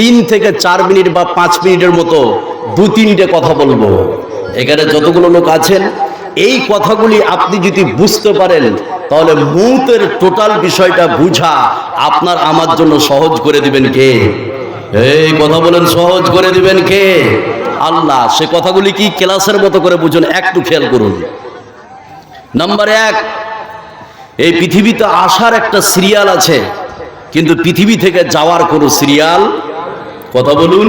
তিন থেকে চার মিনিট বা পাঁচ মিনিটের মতো দু তিনটে কথা বলব। এখানে যতগুলো লোক আছেন, এই কথাগুলি আপনি যদি বুঝতে পারেন, তাহলে মৌতের টোটাল বিষয়টা বুঝা আপনার আমার জন্য সহজ করে দিবেন কে? এই কথা বলেন, সহজ করে দিবেন কে? আল্লাহ, সে কথাগুলি কি ক্লাসের মতো করে বুঝুন? একটু খেয়াল করুন। নাম্বার এক, এই পৃথিবীতে আসার একটা সিরিয়াল আছে, কিন্তু পৃথিবী থেকে যাওয়ার কোনো সিরিয়াল কথা বলুন।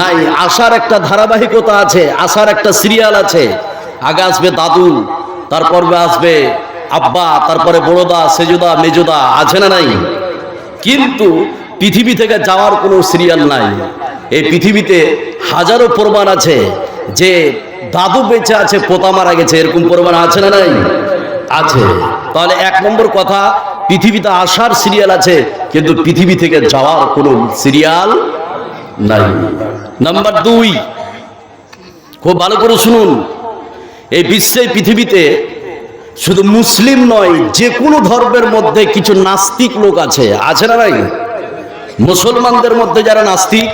নাই আসার একটা ধারাবাহিকতা আছে আসার একটা সিরিয়াল আছে। আগে আসবে দাদু তারপর আসবে আব্বা, তারপরে বড়দা, সেজুদা, মেজুদা, আছে না নাই? কিন্তু পৃথিবী থেকে যাওয়ার কোনো সিরিয়াল নাই। এই পৃথিবীতে হাজারো প্রমাণ আছে যে দাদু বেঁচে আছে, পোতা মারা গেছে, এরকম প্রমাণ আছে না নাই? আছে। তাহলে এক নম্বর কথা, পৃথিবীতে আসার সিরিয়াল আছে, কিন্তু পৃথিবী থেকে যাওয়ার কোনো সিরিয়াল নাই। নাম্বার দুই, খুব ভালো করে শুনুন। এই বিশ্বে পৃথিবীতে শুধু মুসলিম নয়, যে কোনো ধর্মের মধ্যে কিছু নাস্তিক লোক আছে। আছে না নাই? মুসলমানদের মধ্যে যারা নাস্তিক,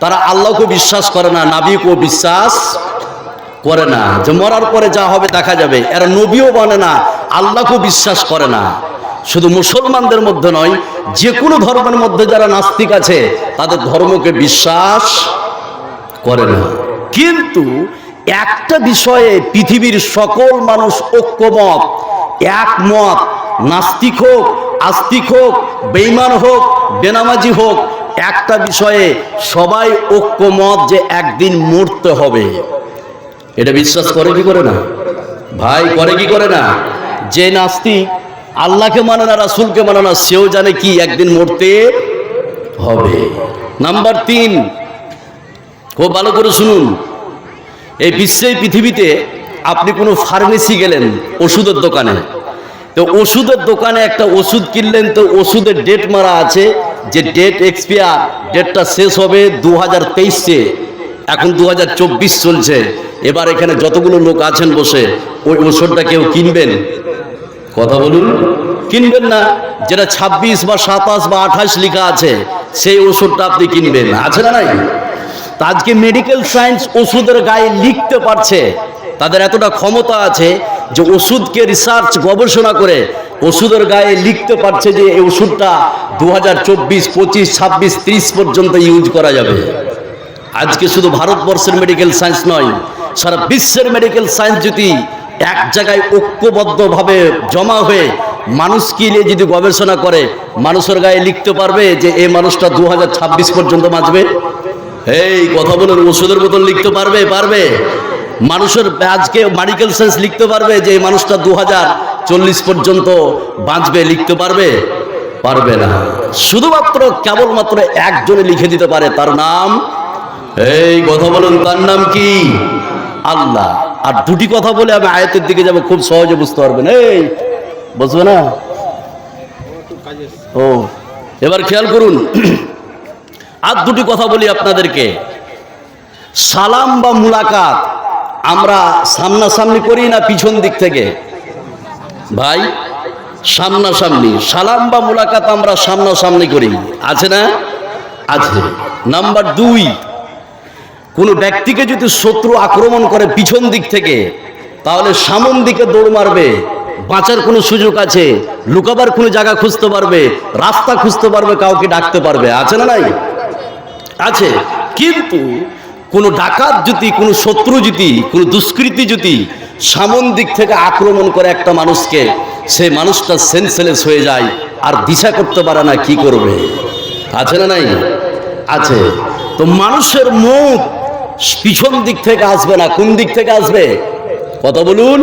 তারা আল্লাহকে বিশ্বাস করে না, নাবিকেও বিশ্বাস করে না। যে মরার পরে যা হবে দেখা যাবে। এরা নবীও বলে না, আল্লাহকেও বিশ্বাস করে না। শুধু মুসলমানদের মধ্যে নয়, যে কোনো ধর্মের মধ্যে যারা নাস্তিক আছে, তাদের ধর্মকে বিশ্বাস করে না। কিন্তু একটা বিষয়ে পৃথিবীর সকল মানুষ ঐক্যমত, একমত, নাস্তিক হোক, আস্তিক হোক বেইমান হোক, বেনামাজি হোক, একটা বিষয়ে সবাই ঐক্যমত যে একদিন মরতে হবে। এটা বিশ্বাস করে কি করে না? ভাই, করে কি করে না? যে নাস্তিক আল্লাহকে মানে না, রাসুলকে মানে না, সেও জানে কি একদিন মরতে হবে। নাম্বার তিন, খুব ভালো করে শুনুন। এই বিশ্বে পৃথিবীতে আপনি কোনো ফার্মেসি গেলেন ওষুধের দোকানে। তো ওষুধের দোকানে একটা ওষুধ কিনলেন, তো ওষুধের ডেট মারা আছে, যে ডেট এক্সপায়ার ডেটটা শেষ হবে দু হাজার তেইশে। এখন দু হাজার চব্বিশ চলছে। এবার এখানে যতগুলো লোক আছেন বসে, ওই ওষুধটা কেউ কিনবেন? কথা বলুন। কিনবেন না, যেটা ছাব্বিশ বা সাতাশ বা আঠাশ লেখা আছে, সেই ওষুধটা আপনি কিনবেন। আছে না নাই? তা আজকে মেডিকেল সায়েন্স ওষুধের গায়ে লিখতে পারছে, তাদের এতটা ক্ষমতা আছে যে ওষুধকে রিসার্চ গবেষণা করে ওষুধের গায়ে লিখতে পারছে যে এই ওষুধটা দু হাজার চব্বিশ, পঁচিশ, ছাব্বিশ, ত্রিশ পর্যন্ত ইউজ করা যাবে। আজকে শুধু ভারতবর্ষের মেডিকেল সায়েন্স নয়, সারা বিশ্বের মেডিকেল সায়েন্স যদি এক জায়গায় ঐক্যবদ্ধভাবে জমা হয়ে মানুষকে নিয়ে যদি গবেষণা করে, মানুষের গায়ে লিখতে পারবে যে এই মানুষটা দু হাজার ছাব্বিশ পর্যন্ত বাঁচবে? এই কথা বলুন, ওষুধের মতন লিখতে পারবে? পারবে। মানুষের আজকে মেডিকেল সায়েন্স লিখতে পারবে যে এই মানুষটা দু চল্লিশ পর্যন্ত বাঁচবে, লিখতে পারবে? পারবে না। শুধুমাত্র কেবলমাত্র একজনে লিখে দিতে পারে, তার নাম? এই কথা বলুন, তার নাম কি? আল্লাহ। আর দুটি কথা বলে আমি আয়তের দিকে যাব, খুব সহজে বুঝতে পারবেন। এই, বুঝবে না? ও, এবার খেয়াল করুন। আর দুটি কথা বলি আপনাদেরকে। সালাম বা মুলাকাত আমরা সামনাসামনি করি না পিছন দিক থেকে? ভাই, সামনাসামনি। সালাম বা মুলাকাত আমরা সামনাসামনি করি। আছে না? আছে। নাম্বার দুই কোনো ব্যক্তিকে যদি শত্রু আক্রমণ করে পিছন দিক থেকে, তাহলে সামন দিকে দৌড় মারবে, বাঁচার কোনো সুযোগ আছে, লুকাবার কোনো জায়গা খুঁজতে পারবে, রাস্তা খুঁজতে পারবে, কাউকে ডাকতে পারবে, আছে না নাই? আছে। কিন্তু কোনো ডাকাত যদি, কোনো শত্রু যদি, কোনো দুষ্কৃতি যদি সামন দিক থেকে আক্রমণ করে একটা মানুষকে, সে মানুষটা সেন্সলেস হয়ে যায়, আর দিশা করতে পারে না, কি করবে? আছে না নাই? আছে। তো মানুষের মুখ পিছন দিক থেকে আসবে না কোন দিক থেকে আসবে কথা বলুন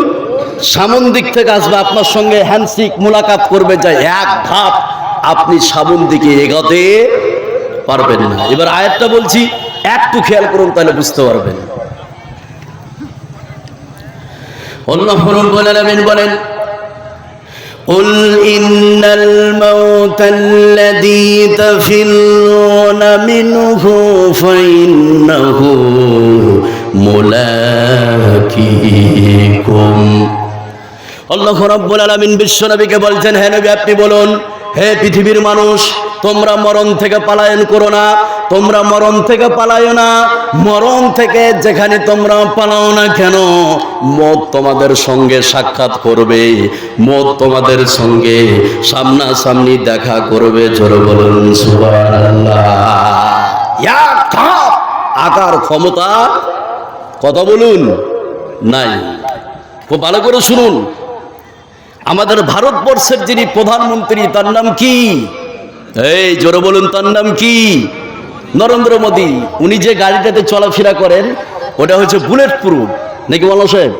সামন দিক থেকে আসবে আপনার সঙ্গে হ্যান্ডশিক মোলাকাত করবে যায় এক ধাপ আপনি সামন দিকে এগোতে পারবেন না এবার আয়াতটা বলছি একটু খেয়াল করুন তাহলে বুঝতে পারবেন অন্য ফরম বলেন বলেন قل إن الموت الذي تفرون منه فإنه ملاقيكم আল্লাহ রাব্বুল আলামিন বিশ্বনবীকে বলছেন হে নবী আপনি বলুন হে পৃথিবীর মানুষ, তোমরা মরণ থেকে পালায়ন করো না, তোমরা মরণ থেকে পালায়ো না, মরণ থেকে যেখানে তোমরা পালাও না কেন মত তোমাদের সঙ্গে সাক্ষাৎ করবে মত তোমাদের সঙ্গে সামনাসামনি দেখা করবে, জোরে বলুন আকার ক্ষমতা, কথা বলুন, নাই। খুব ভালো করে শুনুন। আমাদের ভারতবর্ষের যিনি প্রধানমন্ত্রী, তার নাম কি? এই জোরে বলুন, তার নাম কি? নরেন্দ্র মোদী। উনি যে গাড়িটাতে চলাফেরা করেন, ওটা হচ্ছে বুলেট প্রুফ নাকি বলো সাহেব?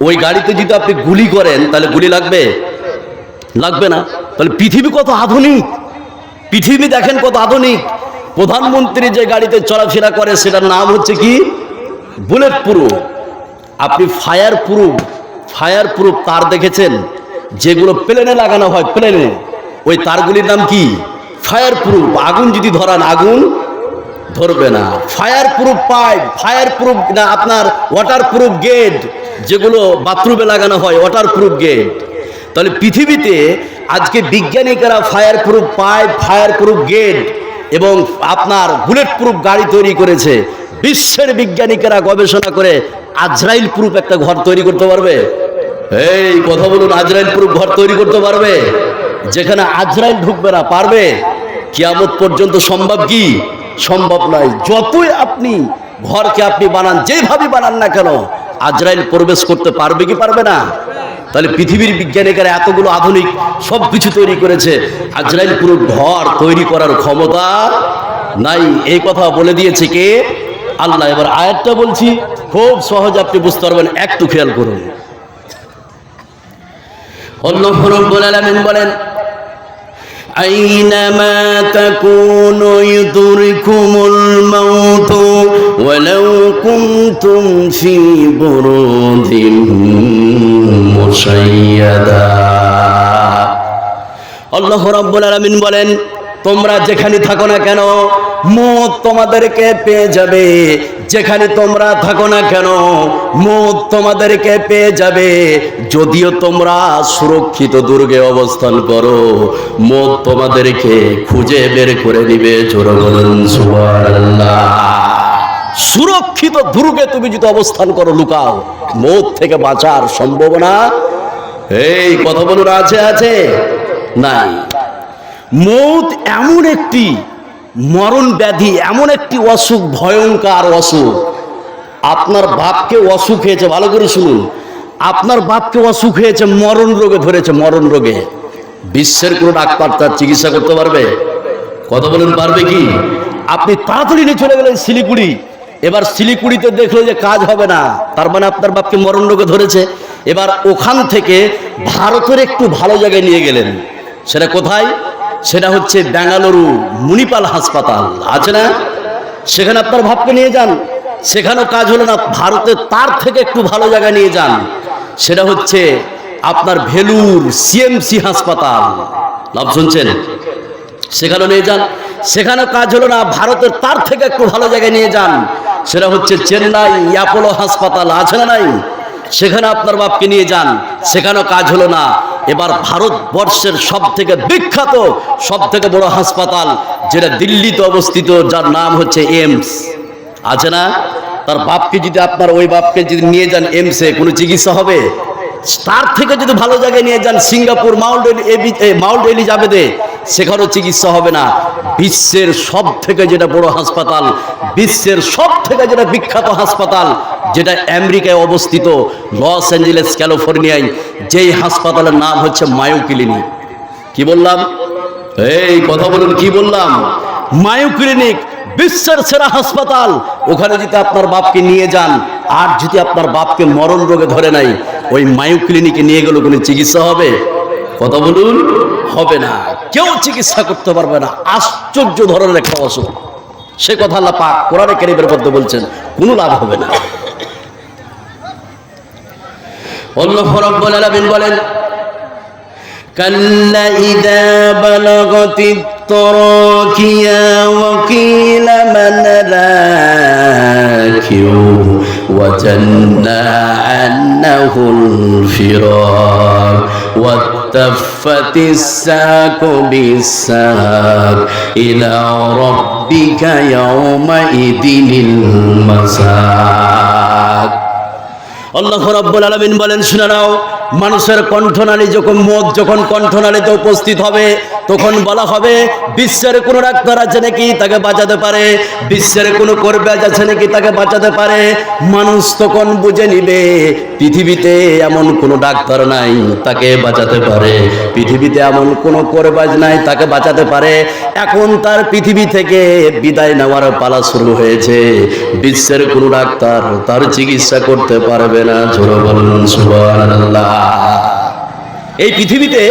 ওই গাড়িতে যদি আপনি গুলি করেন, তাহলে গুলি লাগবে? লাগবে না। তাহলে পৃথিবী কত আধুনিক? পৃথিবী দেখেন কত আধুনিক। প্রধানমন্ত্রী যে গাড়িতে চলাফেরা করে, সেটার নাম হচ্ছে কি? বুলেট প্রুফ আপনি ফায়ার প্রুফ ফায়ার প্রুফ তার দেখেছেন? যেগুলো প্লেনে লাগানো হয় প্লেনে। ওই তারগুলির নাম কি? Fire proof. আগুন যদি ধরান, আগুন ধরবে না। Fire proof pipe, fire proof না, আপনার ওয়াটার প্রুফ গেট, যেগুলো বাথরুমে লাগানো হয়, ওয়াটার প্রুফ গেট। তাহলে পৃথিবীতে আজকে বিজ্ঞানিকেরা fire proof pipe, fire proof gate এবং আপনার বুলেট প্রুফ গাড়ি তৈরি করেছে। বিশ্বের বিজ্ঞানিকেরা গবেষণা করে আজরাইল প্রুফ একটা ঘর তৈরি করতে পারবে? এই, কথা বলুন, আজরাইল প্রুফ ঘর তৈরি করতে পারবে? যেখানে আজরাইল ঢুকবে না, পারবে? কিয়ামত পর্যন্ত সম্ভব কি? সম্ভব নয়। যতই আপনি ঘরকে আপনি বানান, যেভাবে বানান না কেন, আজরাইল প্রবেশ করতে পারবে কি পারবে না? তাহলে পৃথিবীর বিজ্ঞানীরা এতগুলো আধুনিক সব কিছু তৈরি করেছে। আজরাইল পুরো ঘর তৈরি করার ক্ষমতা নাই। এই কথা বলে দিয়েছে কে? আল্লাহ, এবার আয়াতটা বলছি। খুব সহজ, আপনি বুঝতে পারবেন। একটু খেয়াল করুন। অন্য রব্বুল আলামিন বলেন আইনামা তাকুনু ইউদরিকুমুল মাউত ওয়ালাউ কুনতুম ফি বুরুদিন মুশাইয়াদা। আল্লাহ রাব্বুল আলামিন বলেন তোমরা যেখানে থাকো না কেন মত তোমাদেরকে পেয়ে যাবে। যেখানে তোমরা থাকো না কেন মত তোমাদেরকে পেয়ে যাবে। যদিও তোমরা সুরক্ষিত দুর্গে অবস্থান করো মত তোমাদেরকে খুঁজে বের করে দিবে। জোর বলুন সুরক্ষিত দুর্গে তুমি যদি অবস্থান করো, লুকাও। মত থেকে বাঁচার সম্ভাবনা, এই কথা বলুন, আছে আছে? নাই। মৌত এমন একটি মরণ ব্যাধি, এমন একটি অসুখ, ভয়ঙ্কর অসুখ। আপনার বাপকে অসুখ হয়েছে, ভালো করে শুনুন। আপনার বাপকে অসুখ হয়েছে, মরণ রোগে ধরেছে, মরণ রোগে। বিশ্বের কোনো ডাক্তার তার চিকিৎসা করতে পারবে? কথা বলুন, পারবে কি? আপনি তাড়াতাড়ি নিয়ে চলে গেলেন শিলিগুড়ি। এবার শিলিগুড়িতে দেখল যে কাজ হবে না। তার মানে আপনার বাপকে মরণ রোগে ধরেছে। এবার ওখান থেকে ভারতের একটু ভালো জায়গায় নিয়ে গেলেন। সেটা কোথায়? সেটা হচ্ছে বেঙ্গালুরু মুনিপাল হাসপাতাল। আছে না? সেখানে আপনার ভাবকে নিয়ে যান। সেখানেও কাজ হলো না ভারতের তার থেকে একটু ভালো জায়গায় নিয়ে যান। সেটা হচ্ছে আপনার ভেলুর সিএমসি হাসপাতাল। লাভ শুনছেন? সেখানে নিয়ে যান। সেখানে কাজ হলো না, ভারতের তার থেকে একটু ভালো জায়গায় নিয়ে যান। সেটা হচ্ছে চেন্নাই অ্যাপোলো হাসপাতাল। আছে না নাই? সেখানে আপনার বাপকে নিয়ে যান। সেখানেও কাজ হলো না। এবার ভারতবর্ষের সব থেকে বিখ্যাত সব থেকে বড় হাসপাতাল, যেটা দিল্লিতে অবস্থিত, যার নাম হচ্ছে এমস আছে না? তার বাপকে যদি আপনার ওই বাপকে যদি নিয়ে যান এমসে কোনো চিকিৎসা হবে? তার থেকে যদি ভালো জায়গায় নিয়ে যান, সিঙ্গাপুর, মাউন্ট এলি- মাউন্ট এলিজাবেথে সেখানেও চিকিৎসা হবে না। বিশ্বের সব থেকে যেটা বড় হাসপাতাল, বিশ্বের সব থেকে যেটা বিখ্যাত হাসপাতাল, যেটা আমেরিকায় অবস্থিত, লস অ্যাঞ্জেলেস, ক্যালিফোর্নিয়ায়, যেই হাসপাতালের নাম হচ্ছে মায়ো ক্লিনিক কি বললাম? এই কথা বলুন, কি বললাম? মায়ো ক্লিনিক বিশ্বের সেরা হাসপাতাল। ওখানে যদি আপনার বাপকে নিয়ে যান, আর যদি আপনার বাপকে মরণ রোগে ধরে নাই, ওই মায়ো ক্লিনিকে নিয়ে গেলে কোনো চিকিৎসা হবে? কথা বলুন। হবে না কেউ চিকিৎসা করতে পারবে না আশ্চর্য ধরনের একটা অসুখ সে কথা আল্লাহ পাক কোরআনে কারিমের মধ্যে বলছেন কোনো লাভ হবে না অন্য রব্বুল আলামিন বলেন كلا إذا بلغت التراكيا وقيل من راكب وجنى عنه الفراق والتفت الساق بالساق إلى ربك يومئذ المساق. আল্লাহ রাব্বুল আলামিন বলেন, শুনে নাও, মানুষের কণ্ঠনালী যখন মদ, যখন কণ্ঠনালীতে উপস্থিত হবে, তখন বলা হবে, বিশ্বের কোনো ডাক্তার আছে নাকি তাকে বাঁচাতে পারে, বিশ্বের কোনো কর্বেজ আছে নাকি তাকে বাঁচাতে পারে। মানুষ তখন বুঝে নিবে, পৃথিবীতে এমন কোনো ডাক্তার নাই তাকে বাঁচাতে পারে, পৃথিবীতে এমন কোনো করবাজ নাই তাকে বাঁচাতে পারে। এখন তার পৃথিবী থেকে বিদায় নেওয়ার পালা শুরু হয়েছে, বিশ্বের কোনো ডাক্তার তার চিকিৎসা করতে পারবে না জোর বলুন সুবহানাল্লাহ। এই পৃথিবীতে